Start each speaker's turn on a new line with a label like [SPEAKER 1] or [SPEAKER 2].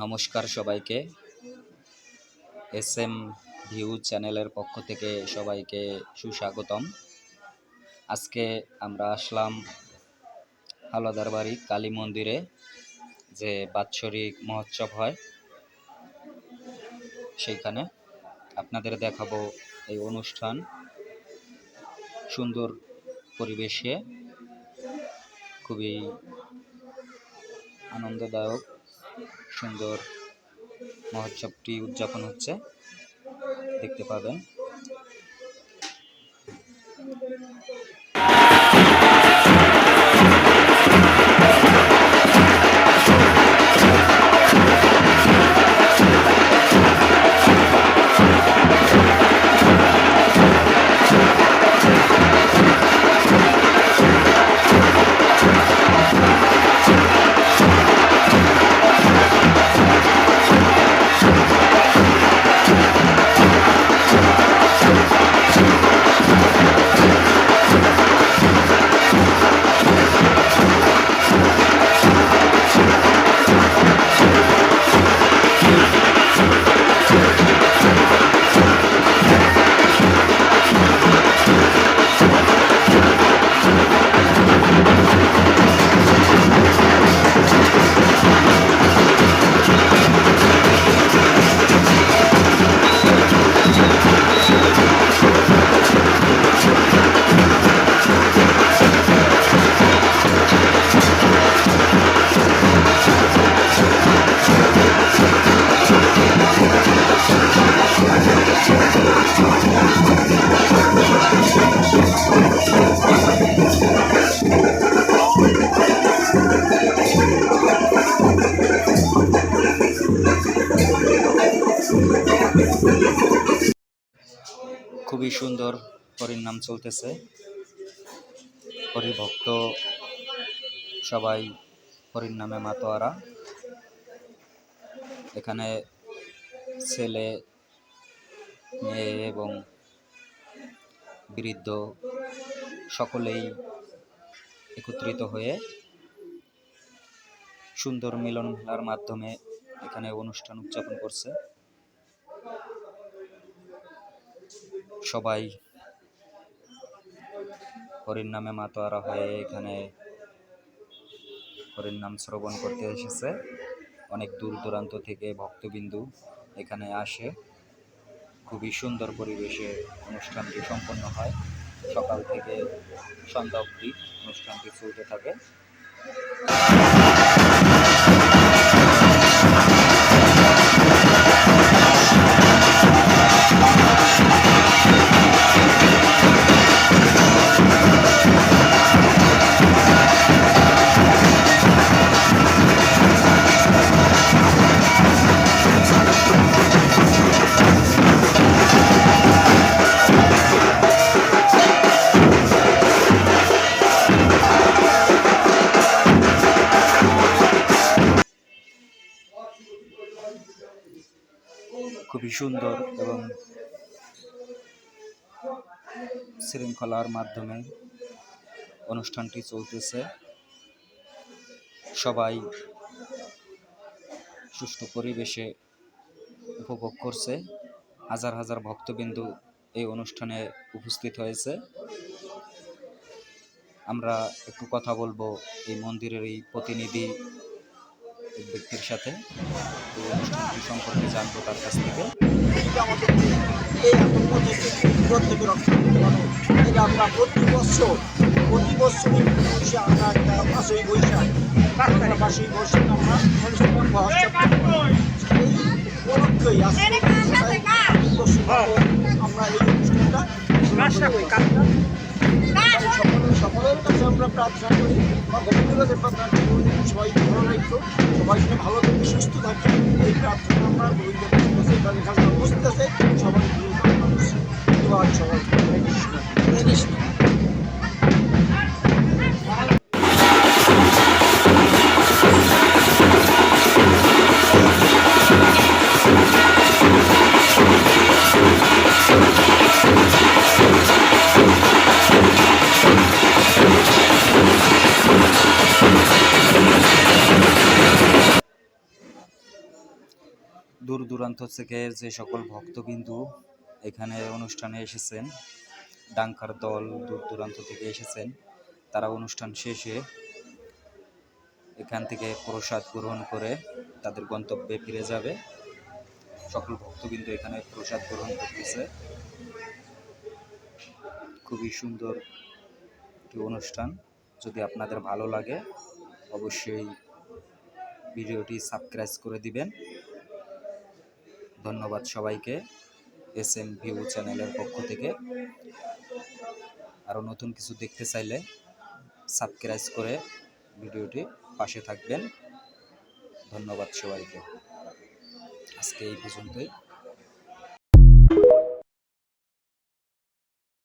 [SPEAKER 1] নমস্কার সবাইকে। S M view চ্যানেলের পক্ষ থেকে সবাইকে সুস্বাগতম। আজকে আমরা আসলাম হালদার বাড়ি কালী মন্দিরে, যে বাৎসরিক মহোৎসব হয়। সেইখানে আপনাদের দেখাবো এই অনুষ্ঠান সুন্দর পরিবেশে। খুবই আনন্দদায়ক সুন্দর মহোৎসবটি উদযাপন হচ্ছে। দেখতে পাবেন। খুবই সুন্দর হরিনাম চলতেছে। হরিভক্ত সবাই হরির নামে মাতোয়ারা। এখানে ছেলে, মেয়ে এবং বৃদ্ধ সকলেই একত্রিত হয়ে সুন্দর মিলন মেলার মাধ্যমে এখানে অনুষ্ঠান উদযাপন করছে। সবাই। হরির নামে মাতোয়ারা হয়ে এখানে হরির নাম শ্রবণ করতে এসেছে। অনেক দূর দূরান্ত থেকে ভক্তবিন্দু এখানে আসে। খুবই সুন্দর পরিবেশে অনুষ্ঠানটি সম্পন্ন হয়। সকাল থেকে সন্ধ্যা অবধি অনুষ্ঠানটি চলতে থাকে। খুবই সুন্দর এবং শৃঙ্খলার মাধ্যমে অনুষ্ঠানটি চলতেছে। সবাই সুষ্ঠু পরিবেশে উপভোগ করছে। হাজার হাজার ভক্তবিন্দু এই অনুষ্ঠানে উপস্থিত হয়েছে। আমরা একটু কথা বলব এই মন্দিরের এই প্রতিনিধি এক ব্যক্তির সাথে। অনুষ্ঠানটি সম্পর্কে জানব তার কাছ থেকে।
[SPEAKER 2] আমরা প্রতি বছর প্রতি বছরই বসে আমরা একটা পাঁচই বৈশাখ আমরা পাঁচই বৈশাখ আমরা অনুষ্ঠান মহোৎসব করি। এই উপলক্ষেই যাবত আমরা এই অনুষ্ঠানটা সকলের সকলের কাছে আমরা প্রার্থনা করি, বা গোবিন্দের কাছে প্রার্থনা করি সবাই ভালো রাখতো সবাই যেন ভালো থাকবে সুস্থ থাকে এই প্রার্থনা আমরা গোবিন্দের কাছে এখানে উপস্থিত আছে সবাই সবাই হরে কৃষ্ণ। হরে কৃষ্ণ।
[SPEAKER 1] দূর দূরান্ত থেকে যে সকল ভক্তবিন্দু এখানে অনুষ্ঠানে এসেছেন, ডাঙ্কার দল দূর দূরান্ত থেকে এসেছেন, তারা অনুষ্ঠান শেষে এখান থেকে প্রসাদ গ্রহণ করে তাদের গন্তব্যে ফিরে যাবে। সকল ভক্তবিন্দু এখানে প্রসাদ গ্রহণ করতেছে। খুবই সুন্দর একটি অনুষ্ঠান। যদি আপনাদের ভালো লাগে, অবশ্যই ভিডিওটি সাবস্ক্রাইব করে দিবেন। ধন্যবাদ সবাইকে এস এম ভিউ চ্যানেলের পক্ষ থেকে। আরও নতুন কিছু দেখতে চাইলে সাবস্ক্রাইব করে ভিডিওটি পাশে থাকবেন। ধন্যবাদ সবাইকে। আজকে এই পর্যন্তই।